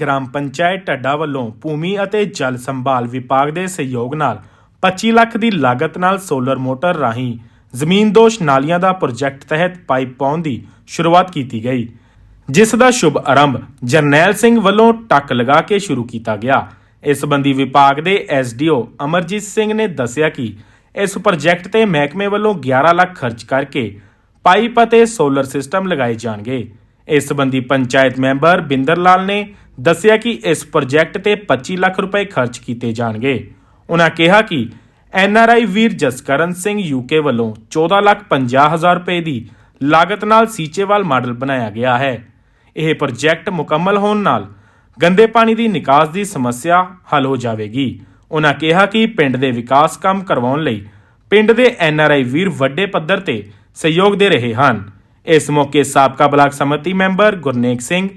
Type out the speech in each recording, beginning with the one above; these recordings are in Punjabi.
ਗ੍ਰਾਮ ਪੰਚਾਇਤ ਢੱਡਾ ਵੱਲੋਂ ਭੂਮੀ ਅਤੇ ਜਲ ਸੰਭਾਲ ਵਿਭਾਗ ਦੇ ਸਹਿਯੋਗ ਨਾਲ 25 ਲੱਖ ਦੀ ਲਾਗਤ ਨਾਲ ਸੋਲਰ ਮੋਟਰ ਰਾਹੀਂ ਜ਼ਮੀਨਦੋਸ਼ ਨਾਲੀਆਂ ਦਾ ਪ੍ਰੋਜੈਕਟ ਤਹਿਤ ਪਾਈਪ ਪਾਉਣ ਦੀ ਸ਼ੁਰੂਆਤ ਕੀਤੀ ਗਈ, ਜਿਸ ਦਾ ਸ਼ੁਭ ਆਰੰਭ ਜਰਨੈਲ ਸਿੰਘ ਵੱਲੋਂ ਟੱਕ ਲਗਾ ਕੇ ਸ਼ੁਰੂ ਕੀਤਾ ਗਿਆ। ਇਸ ਸੰਬੰਧੀ ਵਿਭਾਗ ਦੇ ਐਸਡੀਓ ਅਮਰਜੀਤ ਸਿੰਘ ਨੇ ਦੱਸਿਆ ਕਿ ਇਸ ਪ੍ਰੋਜੈਕਟ ਤੇ ਮਹਿਕਮੇ ਵੱਲੋਂ 11 ਲੱਖ ਖਰਚ ਕਰਕੇ ਪਾਈਪ ਅਤੇ ਸੋਲਰ ਸਿਸਟਮ ਲਗਾਏ ਜਾਣਗੇ। ਇਸ ਸੰਬੰਧੀ ਪੰਚਾਇਤ ਮੈਂਬਰ ਬਿੰਦਰ ਲਾਲ ਨੇ ਦੱਸਿਆ ਕਿ ਇਸ ਪ੍ਰੋਜੈਕਟ ਤੇ 25 ਲੱਖ ਰੁਪਏ ਖਰਚ ਕੀਤੇ ਜਾਣਗੇ। ਉਹਨਾਂ ਕਿਹਾ ਕਿ ਐਨਆਰਆਈ ਵੀਰ ਜਸਕਰਨ ਸਿੰਘ ਯੂਕੇ ਵੱਲੋਂ 14 ਲੱਖ 50 ਹਜ਼ਾਰ ਰੁਪਏ ਦੀ ਲਾਗਤ ਨਾਲ ਸੀਚੇਵਾਲ ਮਾਡਲ ਬਣਾਇਆ ਗਿਆ ਹੈ। ਇਹ ਪ੍ਰੋਜੈਕਟ ਮੁਕੰਮਲ ਹੋਣ ਨਾਲ ਗੰਦੇ ਪਾਣੀ ਦੀ ਨਿਕਾਸ ਦੀ ਸਮੱਸਿਆ ਹੱਲ ਹੋ ਜਾਵੇਗੀ। ਉਹਨਾਂ ਕਿਹਾ ਕਿ ਪਿੰਡ ਦੇ ਵਿਕਾਸ ਕੰਮ ਕਰਵਾਉਣ ਲਈ ਪਿੰਡ ਦੇ ਐਨਆਰਆਈ ਵੀਰ ਵੱਡੇ ਪੱਧਰ ਤੇ ਸਹਿਯੋਗ ਦੇ ਰਹੇ ਹਨ। ਇਸ ਮੌਕੇ ਸਾਬਕਾ block samiti member Gurnek Singh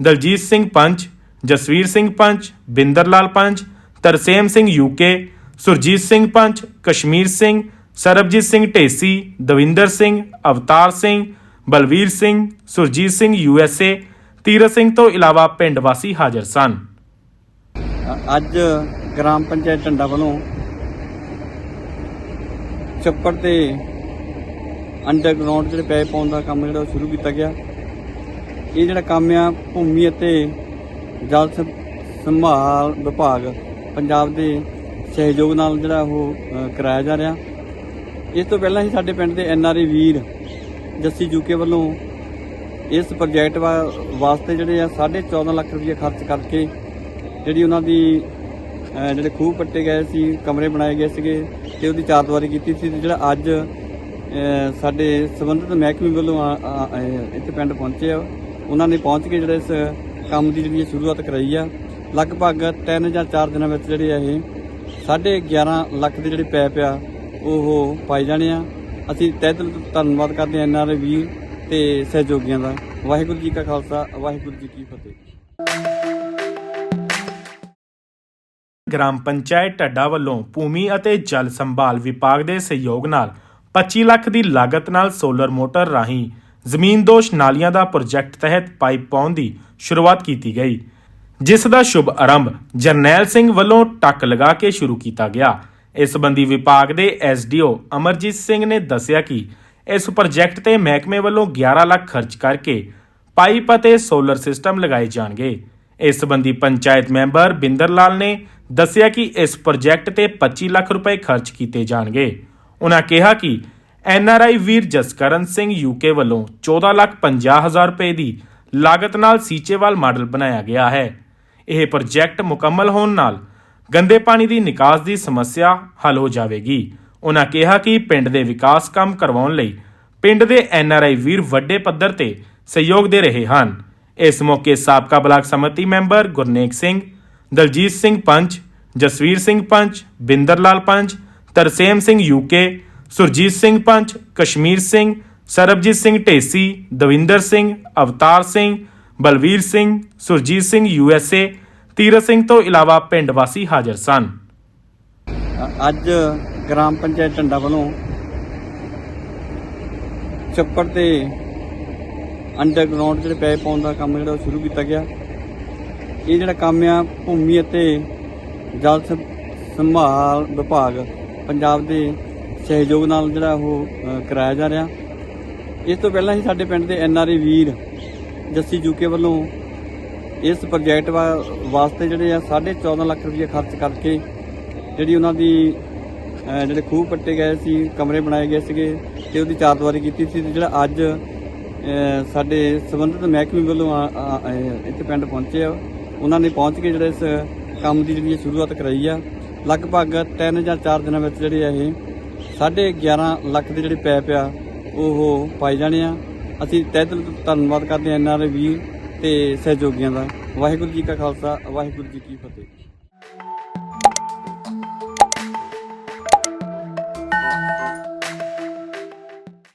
Daljit Singh panch, Jasvir Singh panch, Binder Lal panch, Tarsem Singh UK Surjit Singh panch, Kashmir Singh, Sarabjit Singh Dhesi, Davinder Singh, Avtar Singh, Balvir Singh, Surjit Singh USA Tirath Singh ਤੋਂ ਇਲਾਵਾ ਪਿੰਡ ਵਾਸੀ ਹਾਜ਼ਰ ਸਨ। ਅੱਜ ਗ੍ਰਾਮ ਪੰਚਾਇਤ ਟੰਡਾ ਵੱਲੋਂ ਚੱਪੜ ਤੇ ਅੰਡਰਗਰਾਉਂਡ ਜਿਹੜੇ ਪੈਪ ਪਾਉਣ ਦਾ ਕੰਮ ਜਿਹੜਾ ਉਹ ਸ਼ੁਰੂ ਕੀਤਾ ਗਿਆ। ਇਹ ਜਿਹੜਾ ਕੰਮ ਆ, ਭੂਮੀ ਅਤੇ ਜਲ ਸੰਭਾਲ ਵਿਭਾਗ ਪੰਜਾਬ ਦੇ ਸਹਿਯੋਗ ਨਾਲ ਜਿਹੜਾ ਉਹ ਕਰਾਇਆ ਜਾ ਰਿਹਾ। ਇਸ ਤੋਂ ਪਹਿਲਾਂ ਹੀ ਸਾਡੇ ਪਿੰਡ ਦੇ ਐਨਆਰਏ ਵੀਰ ਜੱਸੀ ਜੂਕੇ ਵੱਲੋਂ ਇਸ ਪ੍ਰੋਜੈਕਟ ਵਾ- ਵਾਸਤੇ ਜਿਹੜੇ ਆ 14.5 ਲੱਖ ਰੁਪਏ ਖਰਚ ਕਰਕੇ ਜਿਹੜੀ ਉਹਨਾਂ ਦੀ ਜਿਹੜੇ ਖੂਹ ਪੱਟੇ ਗਏ ਸੀ, ਕਮਰੇ ਬਣਾਏ ਗਏ ਸੀਗੇ ਤੇ ਉਹਦੀ ਚਾਰਦਵਾਰੀ ਕੀਤੀ ਸੀ ਤੇ ਜਿਹੜਾ ਅੱਜ ਸਾਡੇ ਸੰਬੰਧਿਤ ਮਹਿਕਮੇ ਵੱਲੋਂ ਇੱਥੇ ਪਿੰਡ ਪਹੁੰਚੇ ਆ। ਉਹਨਾਂ ਨੇ ਪਹੁੰਚ ਕੇ ਜਿਹੜੇ ਇਸ ਕੰਮ ਦੀ ਜਿਹੜੀ ਸ਼ੁਰੂਆਤ ਕਰਾਈ ਆ, ਲਗਭਗ 3 ਜਾਂ 4 ਦਿਨਾਂ ਵਿੱਚ ਜਿਹੜੇ ਆ ਇਹ 11.5 ਲੱਖ ਦੇ ਜਿਹੜੇ ਪੈਪ ਆ, ਉਹ ਪਾਈ ਜਾਣੇ ਆ। ਅਸੀਂ ਤਹਿ ਦਿਲ ਧੰਨਵਾਦ ਕਰਦੇ ਹਾਂ ਐਨਆਰਏ ਵੀਰ ਤੇ ਸਹਿਯੋਗੀਆਂ ਦਾ। ਵਾਹਿਗੁਰੂ ਜੀ ਕਾ ਖਾਲਸਾ, ਵਾਹਿਗੁਰੂ ਜੀ ਕੀ ਫਤਿਹ। ਗ੍ਰਾਮ ਪੰਚਾਇਤ ਢੱਡਾ ਵੱਲੋਂ ਭੂਮੀ ਅਤੇ ਜਲ ਸੰਭਾਲ ਵਿਭਾਗ ਦੇ ਸਹਿਯੋਗ ਨਾਲ 25 ਲੱਖ ਦੀ ਲਾਗਤ ਨਾਲ ਸੋਲਰ ਮੋਟਰ ਰਾਹੀਂ ਜ਼ਮੀਨਦੋਸ਼ ਨਾਲੀਆਂ ਦਾ ਪ੍ਰੋਜੈਕਟ ਤਹਿਤ ਪਾਈਪ ਪਾਉਣ ਦੀ ਸ਼ੁਰੂਆਤ ਕੀਤੀ ਗਈ, ਜਿਸ ਦਾ ਸ਼ੁਭ ਆਰੰਭ ਜਰਨੈਲ ਸਿੰਘ ਵੱਲੋਂ ਟੱਕ ਲਗਾ ਕੇ ਸ਼ੁਰੂ ਕੀਤਾ ਗਿਆ। ਇਸ ਸੰਬੰਧੀ ਵਿਭਾਗ ਦੇ ਐਸਡੀਓ ਅਮਰਜੀਤ ਸਿੰਘ ਨੇ ਦੱਸਿਆ ਕਿ ਇਸ ਪ੍ਰੋਜੈਕਟ ਤੇ ਮਹਿਕਮੇ ਵੱਲੋਂ 11 ਲੱਖ ਖਰਚ ਕਰਕੇ ਪਾਈਪ ਅਤੇ ਸੋਲਰ ਸਿਸਟਮ ਲਗਾਏ ਜਾਣਗੇ। ਇਸ ਸੰਬੰਧੀ ਪੰਚਾਇਤ ਮੈਂਬਰ ਬਿੰਦਰ ਲਾਲ ਨੇ ਦੱਸਿਆ ਕਿ ਇਸ ਪ੍ਰੋਜੈਕਟ ਤੇ 25 ਲੱਖ ਰੁਪਏ ਖਰਚ ਕੀਤੇ ਜਾਣਗੇ। ਉਹਨਾਂ ਕਿਹਾ ਕਿ ਐੱਨ ਆਰ ਆਈ ਵੀਰ ਜਸਕਰਨ ਸਿੰਘ ਯੂਕੇ ਵੱਲੋਂ 14 ਲੱਖ 50 ਹਜ਼ਾਰ ਰੁਪਏ ਦੀ ਲਾਗਤ ਨਾਲ ਸੀਚੇਵਾਲ ਮਾਡਲ ਬਣਾਇਆ ਗਿਆ ਹੈ। ਇਹ ਪ੍ਰੋਜੈਕਟ ਮੁਕੰਮਲ ਹੋਣ ਨਾਲ ਗੰਦੇ ਪਾਣੀ ਦੀ ਨਿਕਾਸ ਦੀ ਸਮੱਸਿਆ ਹੱਲ ਹੋ ਜਾਵੇਗੀ। ਉਹਨਾਂ ਕਿਹਾ ਕਿ ਪਿੰਡ ਦੇ ਵਿਕਾਸ ਕੰਮ ਕਰਵਾਉਣ ਲਈ ਪਿੰਡ ਦੇ ਐੱਨ ਆਰ ਆਈ ਵੀਰ ਵੱਡੇ ਪੱਧਰ ਤੇ ਸਹਿਯੋਗ ਦੇ ਰਹੇ ਹਨ। ਇਸ ਮੌਕੇ ਸਾਬਕਾ block samiti member Gurnek Singh, Daljit Singh panch, Jasvir Singh panch Binder Lal panch, Tarsem Singh UK Surjit Singh panch, Kashmir Singh, Sarabjit Singh Dhesi, Davinder Singh, Avtar Singh, Balvir Singh, Surjit Singh USA Tirath Singh ਤੋਂ ਇਲਾਵਾ ਪਿੰਡ ਵਾਸੀ ਹਾਜ਼ਰ ਸਨ। ਅੱਜ ਗ੍ਰਾਮ ਪੰਚਾਇਤ ਟੰਡਾ ਵੱਲੋਂ ਚੱਪੜ ਤੇ ਅੰਡਰਗਰਾਉਂਡ ਜਿਹੜੇ ਪੈ ਪਾਉਣ ਦਾ ਕੰਮ ਜਿਹੜਾ ਉਹ ਸ਼ੁਰੂ ਕੀਤਾ ਗਿਆ। ਇਹ ਜਿਹੜਾ ਕੰਮ ਆ, ਭੂਮੀ ਅਤੇ ਜਲ ਸੰਭਾਲ ਵਿਭਾਗ ਪੰਜਾਬ ਦੇ ਸਹਿਯੋਗ ਨਾਲ ਜਿਹੜਾ ਉਹ ਕਰਾਇਆ ਜਾ ਰਿਹਾ। ਇਸ ਤੋਂ ਪਹਿਲਾਂ ਹੀ ਸਾਡੇ ਪਿੰਡ ਦੇ ਐਨਆਰਏ ਵੀਰ ਜੱਸੀ ਜੂਕੇ ਵੱਲੋਂ ਇਸ ਪ੍ਰੋਜੈਕਟ ਵਾ- ਵਾਸਤੇ ਜਿਹੜੇ ਆ 14.5 ਲੱਖ ਰੁਪਏ ਖਰਚ ਕਰਕੇ ਜਿਹੜੀ ਉਹਨਾਂ ਦੀ ਜਿਹੜੇ ਖੂਹ ਪੱਟੇ ਗਏ ਸੀ, ਕਮਰੇ ਬਣਾਏ ਗਏ ਸੀਗੇ ਤੇ ਉਹਦੀ ਚਾਰਦੀਵਾਰੀ ਕੀਤੀ ਸੀ ਤੇ ਜਿਹੜਾ ਅੱਜ ਸਾਡੇ ਸੰਬੰਧਿਤ ਮਹਿਕਮੇ ਵੱਲੋਂ ਆ- ਆ- ਇੱਥੇ ਪਿੰਡ ਪਹੁੰਚੇ ਆ। ਉਹਨਾਂ ਨੇ ਪਹੁੰਚ ਕੇ ਜਿਹੜਾ ਇਸ ਕੰਮ ਦੀ ਜਿਹੜੀ ਇਹ ਸ਼ੁਰੂਆਤ ਕਰਾਈ ਆ। ਲਗਭਗ 3 ਜਾਂ 4 ਦਿਨਾਂ ਵਿੱਚ ਜਿਹੜੇ ਆ ਇਹ 11.5 ਲੱਖ ਦੇ ਜਿਹੜੇ ਪੈਪ ਆ, ਉਹ ਪਾਏ ਜਾਣੇ ਆ। ਅਸੀਂ ਤਹਿ ਦਿਲ ਤੋਂ ਧੰਨਵਾਦ ਕਰਦੇ ਹਾਂ ਐਨਆਰਏ ਵੀਰ ਤੇ ਸਹਿਯੋਗੀਆਂ ਦਾ। ਵਾਹਿਗੁਰੂ ਜੀ ਕਾ ਖਾਲਸਾ, ਵਾਹਿਗੁਰੂ ਜੀ ਕੀ ਫਤਿਹ।